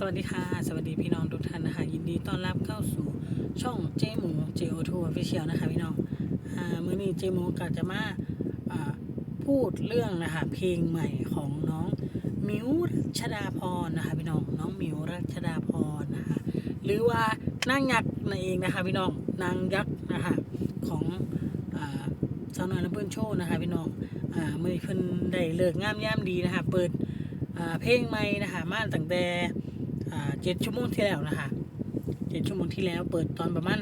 สวัสดีค่ะ สวัสดีพี่น้องทุกท่านนะคะ ยินดีต้อนรับเข้าสู่ช่องเจหมู JO2 Official นะคะพี่น้องอมื้อนี้เจหมูก็จะมาพูดเรื่องนะคะเพลงใหม่ของน้องมิวรัชดาพรนะคะพี่น้องน้องมิวรัชดาพรนะคะหรือว่านางยักษ์นั่นเองนะคะพี่น้องนางยักษ์นะคะของอสาวน้อยลำเพิ่นโชว์นะคะพี่น้องอ่ามื่อเพิ่นได้เลิกงามย่ามดีนะคะเปิดเพลงใหม่นะคะมาตั้งแต่ เจ็ดชั่วโมงที่แล้วนะคะเจ็ดชั่วโมงที่แล้วเปิดตอนประมาณ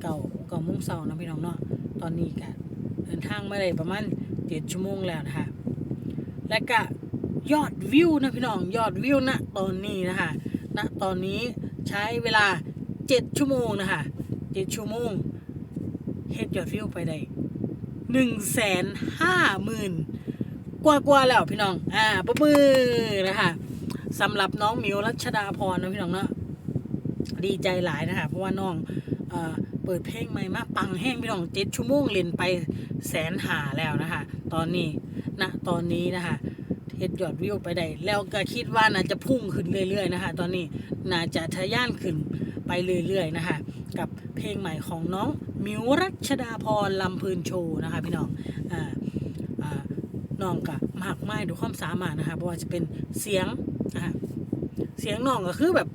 เก่าเก่าโมงเสาร์นะพี่น้องเนาะตอนนี้ก็เดินทางมาได้ประมาณเจ็ดชั่วโมงแล้วนะคะและก็ยอดวิวนะพี่น้องยอดวิวณตอนนี้นะคะณตอนนี้ใช้เวลาเจ็ดชั่วโมงนะคะเจ็ดชั่วโมงเฮ็ดยอดวิวไปได้หนึ่งแสนห้าหมื่นกว่ากว่าๆแล้วพี่น้อง อ่าปรบมือนะคะ สำหรับน้องมิวรัชดาพรนะพี่น้องเนาะดีใจหลายนะคะเพราะว่าน้องเอ่อเปิดเพลงใหม่มาปังแห้งพี่น้องเจ็ดชั่วโมงเล่นไปแสนหาแล้วนะคะ ตอนนี้ณตอนนี้นะคะเฮ็ดยอดวิวไปได้แล้วก็คิดว่าน่าจะพุ่งขึ้นเรื่อยๆนะคะ ตอนนี้น่าจะทะยานขึ้นไปเรื่อยๆนะคะ กับเพลงใหม่ของน้องมิวรัชดาพรลำเพลินโชว์นะคะ พี่น้องอ่าอ่า น้องก็มากไม้ด้วยความสามารถนะคะเพราะว่าจะเป็นเสียงนะคะเสียงน้องก็คือแบบ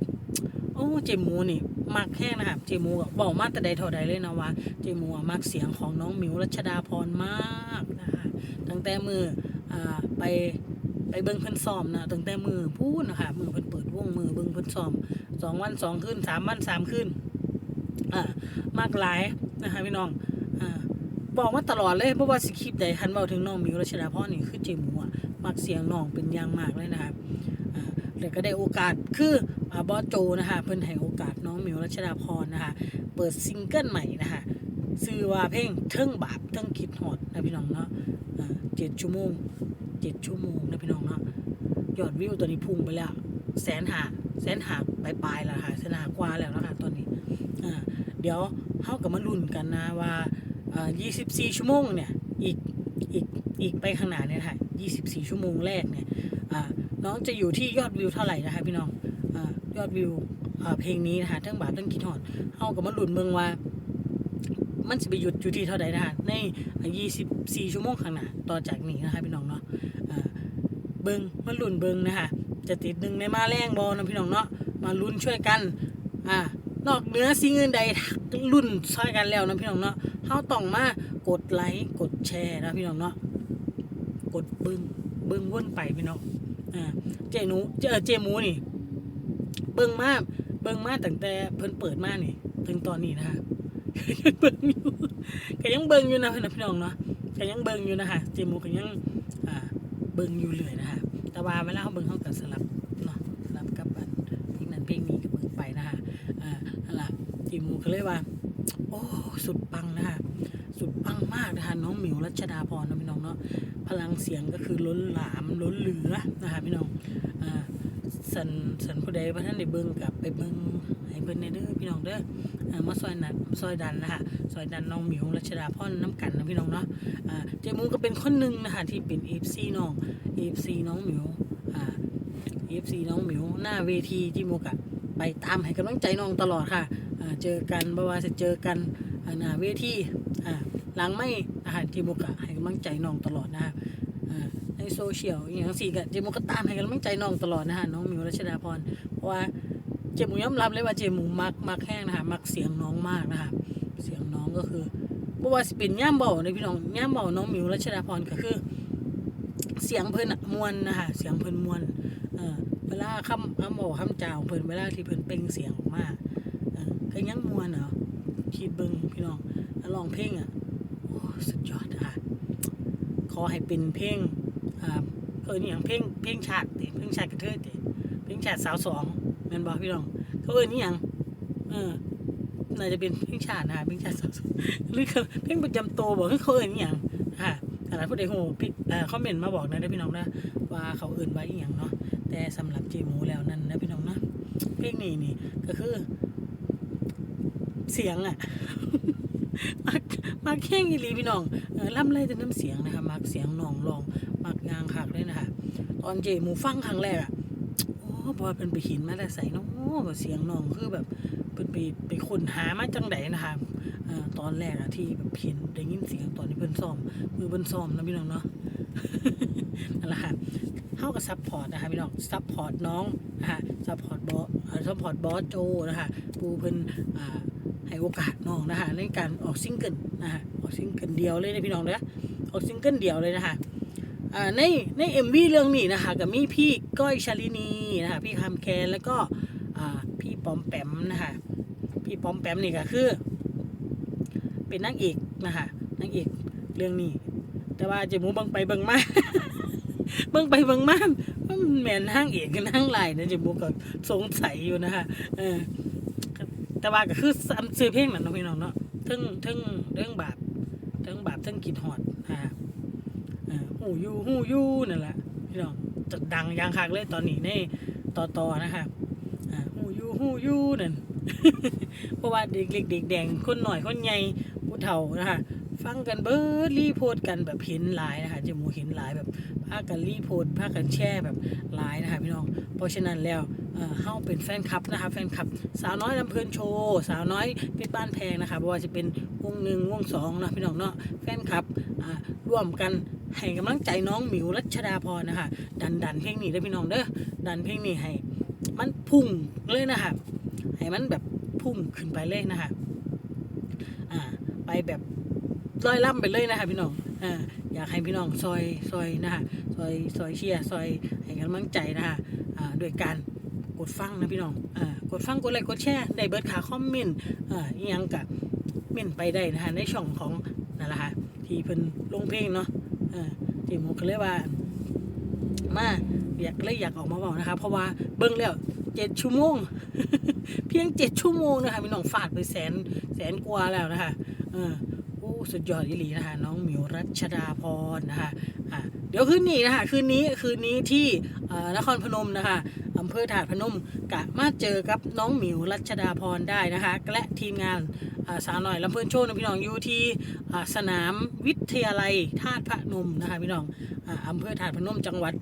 โอ้เจมูนี่มักแห้งนะคะเจมูก็บอกมาแต่ใดเท่าใดเลยนะว่าเจมูมักเสียงของน้องหมิวรัชดาพรมากนะคะตั้งแต่มืออ่าไปไปเบิ้งเพิ่นซ้อมนะตั้งแต่มือพูดนะคะมือเพิ่นเปิดวงมือเบิ้งเพิ่นซ้อมสองวันสองคืนสามวันสามคืนอ่ามากหลายนะคะพี่น้องอ่า บอกมาตลอดเลยเพราะว่าสคริปต์ใดคันเบาถึงน้องมิวรัชดาพรนี่คือเจมูอะมักเสียงน้องเป็นอย่างมากเลยนะคะอ่าแล้วก็ได้โอกาสคืออาบอสโจนะคะเพิ่นให้โอกาสน้องมิวรัชดาพรนะคะเปิดซิงเกิลใหม่นะคะชื่อว่าเพลงเทิงบาปเทิงคิดฮอดนะพี่น้องเนาะเจ็ดชั่วโมงเจ็ดชั่วโมงนะพี่น้องเนาะยอดวิวตัวนี้พุ่งไปแล้วแสนหาแสนหาปลายๆแล้วค่ะแสนหากว่าแล้วนะคะตอนนี้เดี๋ยวเฮากับมาลุ้นกันนะว่า 24 ชั่วโมงเนี่ยอีกอีกอีกไปข้างหน้าเนี่ยค่ะ24 ชั่วโมงแรกเนี่ยน้องจะอยู่ที่ยอดวิวเท่าไหร่นะคะพี่น้องอยอดวิวเพลงนี้นะคะเทั้งบาทเทั้งคิดฮอดเฮากับมาลุ้นเมืองว่า มันจะไปหยุดอยู่ที่เท่าใดนะคะใน 24 ชั่วโมงข้างหน้าต่อจากนี้นะคะพี่น้องเนาะเบิงมาลุ้นเบิงนะคะจะติดหนึ่งในมาแรงบอลนะพี่น้องเนาะมาลุ้นช่วยกันอ่า นอกเหนือสิ่งอื่นใดรุ่นช่วยกันแล้วนะพี่น้องเนาะเฮาต้องมากดไลค์กดแชร์นะพี่น้องเนาะกดเบิ้งเบิ้งวนไปพี่น้องอ่าเจหนูเจอเจมูนี่เบิ้งมากเบิ้งมากตั้งแต่เพิ่นเปิดมากนี่ถึงตอนนี้นะคะยังเบิ้งอยู่ก็ยังเบิ้งอยู่นะพี่น้องเนาะก็ยังเบิ้งอยู่นะคะเจมูก็ยังอ่าเบิ้งอยู่เลยนะคะแต่ว่าเวลาเขาเบิ้งเขาก็สลับเนาะสลับกับอันเพลงนั้นเพลงนี้ก็เบิ้งไปนะคะอ่านั่ นล่ะเจหมูก็เลยว่า โอ้สุดปังนะคะสุดปังมากนะคะน้องหมิวรัชดาพรนะพี่น้องเนาะพลังเสียงก็คือล้นหลามล้นเหลือนะคะพี่น้องอ่าสันสันผู้ใดพระท่านได้เบิ่งกลับไปเบิ่งให้เบิ่งในเด้อพี่น้องเด้ออมาซอยนัดซอยดันนะคะซอยดันน้องหมิวรัชดาพรน้ำกันนะพี่น้องเนาะอ่าเจมูก็เป็นคนหนึ่งนะคะที่เป็นเอฟซีน้องเอฟซีน้องหมิวอ่าเอฟซีน้องหมิวหน้าเวทีที่โมกะ ไปตามให้กำลังใจน้องตลอดค่ะเจอกันบ่ว่าจะเจอกันหน้าเวทีอ่าหลังไม่อาหารทีมกะให้กำลังใจน้องตลอดนะฮะอ่าในโซเชียลอย่างสี่กะเจมุกก็ตามให้กำลังใจน้องตลอดนะฮะน้องมิวรัชดาพรเพราะว่าเจมูยอมรับเลยว่าเจมูมักมักแห้งนะคะมักเสียงน้องมากนะคะเสียงน้องก็คือบ่ว่าสป็นย่ามเบาในพี่น้องย่ามเบาน้องมิวรัชดาพรก็คือ เสียงเพิ่นมวนนะคะเสียงเพิ่นมวน เวลาคำคำบอกคำจาของเพิ่นเวลาที่เพิ่นเป่งเสียงออกมาเออก็ยังมวนเหรอคิดเบิ่งพี่น้องแล้วร้องเพลงอะโอ้สุดยอดอะขอให้เป็นเพลงอ่าเออนี่อย่างเพลงเพลงชาติติเพลงชาติกระเทยติเพลงชาติสาวสองแม่นบอกพี่น้องเขาเออนี่อย่างเออน่าจะเป็นเพลงชาตินะเพลงชาติสาวสองหรือเพลงประจำตัวบอกเขาเออนี่อย่างอ่าขณะผู้ใดโหพี่อ่าคอมเมนต์มาบอกนะได้พี่น้องนะว่าเขาเอื่นไว้อีหยังเนาะ แต่สำหรับเจหมูแล้วนั่นนะพี่น้องนะเพลงนี้นี่ก็คือ เสียงอะมักมักแข้งอีลีพี่น้องล่ำเลยแต่น้ำเสียงนะคะมักเสียงน้องรองมักงางคักเลยนะคะตอนเจหมูฟังครั้งแรกอะโอ้เพราะว่าเพิ่นไปหินมาแต่ใส่เนาะก็เสียงน้องคือแบบเพิ่นไปไปคนหามาจังไดนะคะตอนแรกอะที่แบบเห็นได้ยินเสียงตอนที่เพิ่นซ้อมมือเพิ่นซ้อมนะพี่น้องเนาะ นั่นแหละค่ะเฮาก็ซัพพอร์ตนะคะพี่น้องซัพพอร์ตน้องนะคะซัพพอร์ตบอสซัพพอร์ตบอสโจนะคะปูเพิ่นให้โอกาสน้องนะคะในการออกซิงเกิลนะคะออกซิงเกิลเดียวเลยนะพี่น้องเด้อออกซิงเกิลเดียวเลยนะคะในในเอ็มวีเรื่องนี้นะคะก็มีพี่ก้อยชาลินีนะคะพี่คำแคนแล้วก็พี่ปอมแปมนะคะพี่ปอมแปมนี่ก็คือ เป็นนางเอกนะคะนางเอกเรื่องนี้ แต่ว่าเจมูบังไปบังมาบังไปบังมามันแม่นนางเอกกับนางลายนะเจมูก็สงสัยอยู่นะคะเออแต่ว่าก็คือซื้อเพลงนั่นเนาะพี่น้องเนาะเทึ่งทึ่งเรื่องบาปเทึ่งบาปเทึ่งกินหอดนะคะเอ่อหูยูหูยูนั่นแหละพี่น้องจะดังยังคักเลยตอนนี้ในต่อต่อนะคะหูยูหูยูนั่นเพราะว่าเด็กเล็กเด็กแดงคนหน่อยคนใหญ่ผู้เฒ่านะคะ ฟังกันเบิร์ดรีโพสกันแบบเห็นหลายนะคะจมูกเห็นหลายแบบพากันรีโพสพากันแชร์แบบหลายนะคะพี่น้อง เพราะฉะนั้นแล้วเอ่อเฮาเป็นแฟนคลับนะคะแฟนคลับ สาวน้อยลำเพลินโชว์สาวน้อยเพชรบ้านแพงนะคะเพราะว่าจะเป็นวงหนึ่งวงสองนะพี่น้องเนาะแฟนคลับอ่าร่วมกันให้กำลังใจน้องหมิวรัชดาพรนะคะ ดันดันเพลงนี้เลยพี่น้องเด้อดันเพลงนี้ให้ มันพุ่งเลยนะคะให้มันแบบพุ่งขึ้นไปเลยนะคะอ่าไปแบบ ลอยล่ำไปเลยนะคะพี่น้องอ่าอยากให้พี่น้องซอยซอยนะคะซอยซอยเชียร์ซอยให้กำลังใจนะคะอ่าโดยการกดฟังนะพี่น้องอ่ากดฟังกดไลค์กดแชร์ได้เบิร์ดขาคอมเมนต์อ่าอีหยังกะเมนไปได้นะคะในช่องของนั่นแหละค่ะที่เพิ่นลงเพลงเนาะที่หมูก็เลยว่ามาอยากเลยอยากออกมาบอกนะคะเพราะว่าเบิ้งแล้วเจ็ดชั่วโมง เพียงเจ็ดชั่วโมงนะคะมีน้องฟาดไปแสนแสนกว่าแล้วนะคะเออ สุดยอดอีหลีนะคะน้องหมิวรัชดาพรนะคะะเดี๋ยวคืนนี้นะคะคืนนี้คืนนี้ที่นครพนมนะคะอำเภอถาดพนมกะมาเจอกับน้องหมิวรัชดาพรได้นะคะ และทีมงานสาวหน่อยลำเพลินโชว์นะพี่น้องอยู่ที่สนามวิทยาลัยธาตุพนมนะคะพี่น้องออำเภอธาตุพนมจังหวัด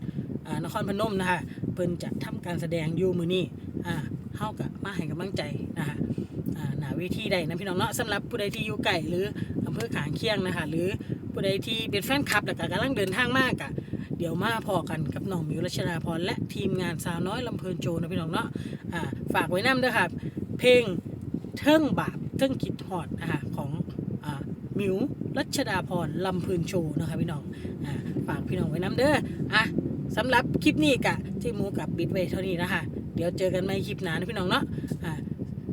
นครพนมนะคะเพิ่นจะทำการแสดงอยู่มือนี้อ่าเฮากับมาให้กำลังใจนะคะ วทีใดนะพี่น้องเนาะสำหรับผู้ใดที่อยู่ไกลหรืออำเภอขางเคียงนะคะหรือผู้ใดที่เป็นแฟนคลับแต่กำลังเดินทางมากอะเดี๋ยวมาพอกันกับน้องมิวรัชดาพรและทีมงานสาวน้อยลำเพลินโจนะพี่น้องเนาะอ่าฝากไว้นำด้วยค่ะเพลงเทิงบาปเทิงคิดฮอดนะคะของอ่ามิวรัชดาพรลำพืนโชว์นะคะพี่น้องอ่าฝากพี่น้องไว้น้ำเด้ออะสำหรับคลิปนี้กะที่มูกับบิดไว้เท่านี้นะคะเดี๋ยวเจอกันใหม่คลิปหน้านะพี่น้องเนาะอ่า